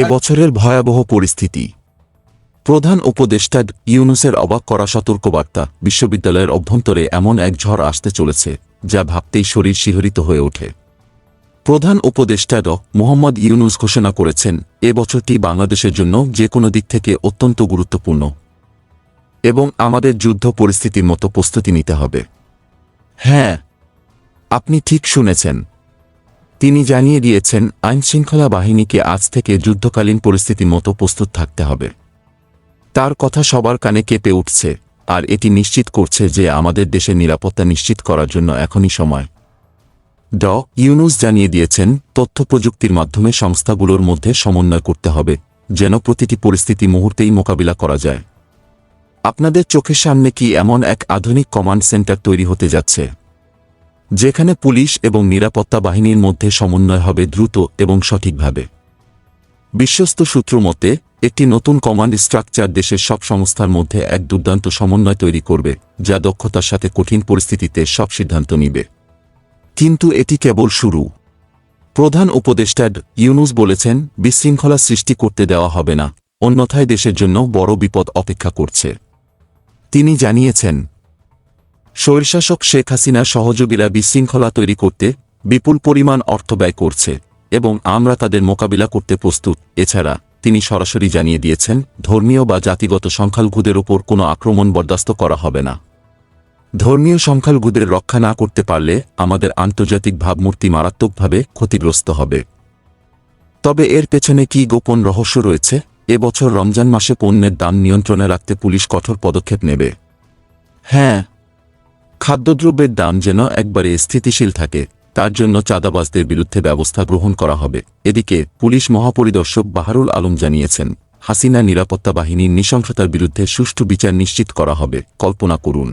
এ বছরের ভয়াবহ পরিস্থিতি। প্রধান উপদেষ্টা ইউনুসের অবাক করা সতর্কবার্তা বিশ্ববিদ্যালয়ের অভ্যন্তরে এমন এক ঝড় আসতে চলেছে, যা ভাবতেই শরীর শিহরিত হয়ে ওঠে। প্রধান উপদেষ্টা ড. মোহাম্মদ ইউনুস ঘোষণা করেছেন, এ বছরটি বাংলাদেশের জন্য যে কোনো দিক থেকে অত্যন্ত গুরুত্বপূর্ণ এবং আমাদের যুদ্ধ পরিস্থিতির মতো প্রস্তুতি নিতে হবে। হ্যাঁ আপনি ঠিক শুনেছেন। তিনি জানিয়ে দিয়েছেন, আইনশৃঙ্খলা বাহিনীকে আজ থেকে যুদ্ধকালীন পরিস্থিতির মতো প্রস্তুত থাকতে হবে। তার কথা সবার কানে কেঁপে উঠছে, আর এটি নিশ্চিত করছে যে আমাদের দেশের নিরাপত্তা নিশ্চিত করার জন্য এখনই সময়। ড. ইউনুস জানিয়ে দিয়েছেন, তথ্য প্রযুক্তির মাধ্যমে সংস্থাগুলোর মধ্যে সমন্বয় করতে হবে, যেন প্রতিটি পরিস্থিতি মুহূর্তেই মোকাবিলা করা যায়। আপনাদের চোখের সামনে কি এমন এক আধুনিক কমান্ড সেন্টার তৈরি হতে যাচ্ছে? যেখানে পুলিশ এবং নিরাপত্তা বাহিনীর মধ্যে সমন্বয় হবে দ্রুত এবং সঠিকভাবে। বিশ্বস্ত সূত্র মতে, একটি নতুন কমান্ড স্ট্রাকচার দেশের সব সংস্থার মধ্যে এক দুর্দান্ত সমন্বয় তৈরি করবে, যা দক্ষতার সাথে কঠিন পরিস্থিতিতে সব সিদ্ধান্ত নিবে। কিন্তু এটি কেবল শুরু। প্রধান উপদেষ্টা ইউনুস বলেছেন, বিশৃঙ্খলা সৃষ্টি করতে দেওয়া হবে না, অন্যথায় দেশের জন্য বড় বিপদ অপেক্ষা করছে। তিনি জানিয়েছেন স্বৈরশাসক শেখ হাসিনার সহযোগীরা বিশৃঙ্খলা তৈরি করতে বিপুল পরিমাণ অর্থ ব্যয় করছে এবং আমরা তাদের মোকাবিলা করতে প্রস্তুত। এছাড়া তিনি সরাসরি জানিয়ে দিয়েছেন, ধর্মীয় বা জাতিগত সংখ্যালঘুদের ওপর কোনো আক্রমণ বরদাস্ত করা হবে না। ধর্মীয় সংখ্যালঘুদের রক্ষা না করতে পারলে আমাদের আন্তর্জাতিক ভাবমূর্তি মারাত্মকভাবে ক্ষতিগ্রস্ত হবে। তবে এর পেছনে কি গোপন রহস্য রয়েছে? এবছর রমজান মাসে পণ্যের দাম নিয়ন্ত্রণে রাখতে পুলিশ কঠোর পদক্ষেপ নেবে। হ্যাঁ খাদ্যদ্রব্যের দাম যেন একবারে স্থিতিশীল থাকে, তার জন্য চাঁদাবাজদের বিরুদ্ধে ব্যবস্থা গ্রহণ করা হবে। এদিকে, পুলিশ মহাপরিদর্শক বাহারুল আলম জানিয়েছেন, হাসিনা নিরাপত্তা বাহিনীর নৃশংসতার বিরুদ্ধে সুষ্ঠু বিচার নিশ্চিত করা হবে, কল্পনা করুন।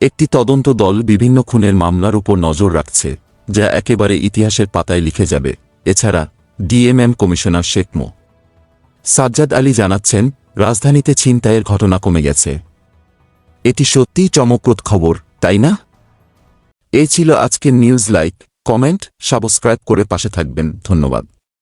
একটি তদন্ত দল বিভিন্ন খুনের মামলার উপর নজর রাখছে, যা একেবারে ইতিহাসের পাতায় লিখে যাবে, এছাড়া, ডিএমএম কমিশনার শেখ মো। সাজ্জাদ আলী জানাচ্ছেন, রাজধানীতে ছিনতাইয়ের ঘটনা কমে গেছে। এটি সত্যিই চমকপ্রদ খবর, তাই না? এ ছিল আজকের নিউজ লাইক, কমেন্ট, সাবস্ক্রাইব করে পাশে থাকবেন, ধন্যবাদ।